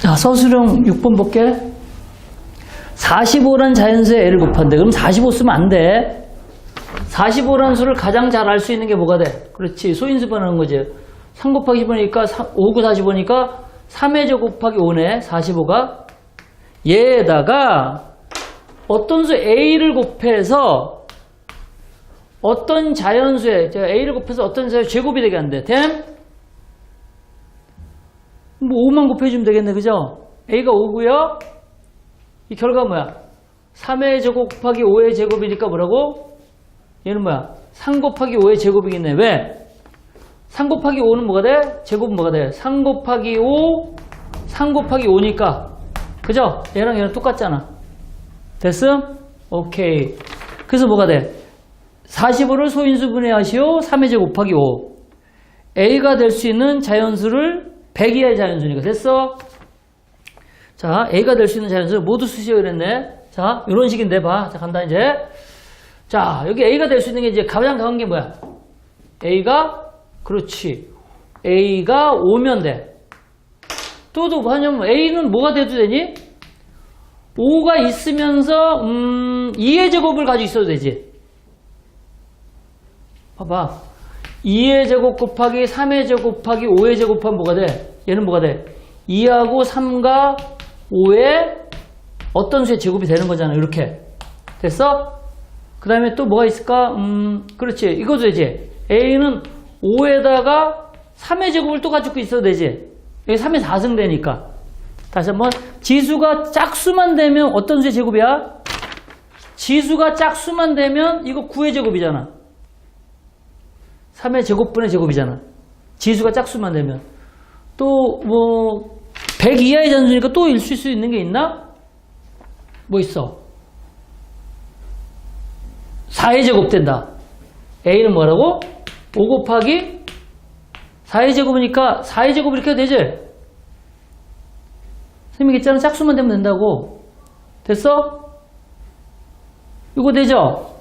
자, 서술형 6번 볼게. 45란 자연수의 L을 곱한대. 그럼 45 쓰면 안 돼. 45라는 수를 가장 잘 알 수 있는 게 뭐가 돼? 그렇지. 소인수분하는 거지. 3 곱하기 10이니까 5, 9, 45니까 3의 제 곱하기 5네. 45가. 얘에다가 어떤 수 A를 곱해서 어떤 자연수에 제가 A를 곱해서 어떤 자연 제곱이 되게 한대. 됨? 뭐 5만 곱해주면 되겠네. 그죠? A가 5고요. 이 결과 뭐야? 3의 제곱 곱하기 5의 제곱이니까 뭐라고? 얘는 뭐야? 3 곱하기 5의 제곱이겠네. 왜? 3 곱하기 5는 뭐가 돼? 제곱은 뭐가 돼? 3 곱하기 5, 3 곱하기 5니까. 그죠? 얘랑 얘랑 똑같잖아. 됐음? 오케이. 그래서 뭐가 돼? 45를 소인수 분해 하시오. 3의 제곱 곱하기 5. A가 될 수 있는 자연수를 100 이하의 자연수니까. 됐어? 자, A가 될 수 있는 자연수 모두 쓰시오 그랬네. 자, 이런 식인데 봐. 자, 간다 이제. 자, 여기 A가 될 수 있는 게 이제 가장 강한 게 뭐야? A가 그렇지. A가 오면 돼. 또도 뭐냐면 A는 뭐가 돼도 되니? 5가 있으면서 음, 2의 제곱을 가지고 있어도 되지. 봐봐. 2의 제곱 곱하기 3의 제곱 곱하기 5의 제곱 하면 뭐가 돼? 얘는 뭐가 돼? 2하고 3과 5의 어떤 수의 제곱이 되는 거잖아. 이렇게. 됐어? 그 다음에 또 뭐가 있을까? 음, 그렇지. 이거도 되지. A는 5에다가 3의 제곱을 또 가지고 있어도 되지. 여기 3의 4승 되니까. 다시 한번. 지수가 짝수만 되면 어떤 수의 제곱이야? 지수가 짝수만 되면 이거 9의 제곱이잖아. 3의 제곱분의 제곱이잖아. 지수가 짝수만 되면. 또, 뭐, 100 이하의 잔수니까 또 일수일 수 있는 게 있나? 뭐 있어? 4의 제곱 된다. A는 뭐라고? 5 곱하기 4의 제곱이니까 4의 제곱 이렇게 해도 되지? 선생님이 했잖아. 짝수만 되면 된다고. 됐어? 이거 되죠?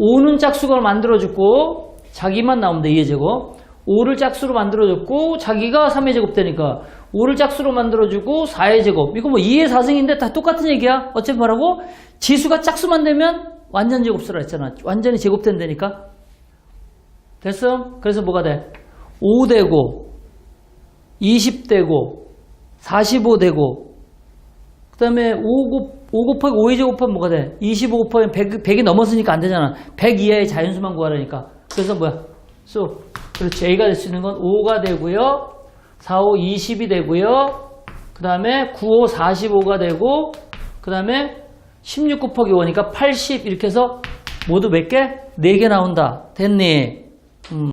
5는 짝수가 만들어줬고 자기만 돼. 2의 제곱. 5를 짝수로 만들어줬고 자기가 3의 제곱 되니까 5를 짝수로 만들어주고 4의 제곱. 이거 뭐 2의 4승인데 다 똑같은 얘기야. 어차피 뭐라고? 지수가 짝수만 되면 완전 제곱수라 했잖아. 완전히 제곱된다니까. 됐어? 그래서 뭐가 돼? 5 되고 20 되고 45 되고 그 다음에 5, 곱, 5 곱하기 5의 제곱하면 뭐가 돼? 25 곱하기 100, 100이 넘었으니까 안 되잖아. 100 이하의 자연수만 구하라니까. 그래서 뭐야? 수. 그렇지. A가 될 수 있는 건 5가 되고요. 4, 5, 20이 되고요. 그 다음에 9, 5, 45가 되고 그 다음에 16 곱하기 5니까 80 이렇게 해서 모두 몇 개? 4개 나온다. 됐니?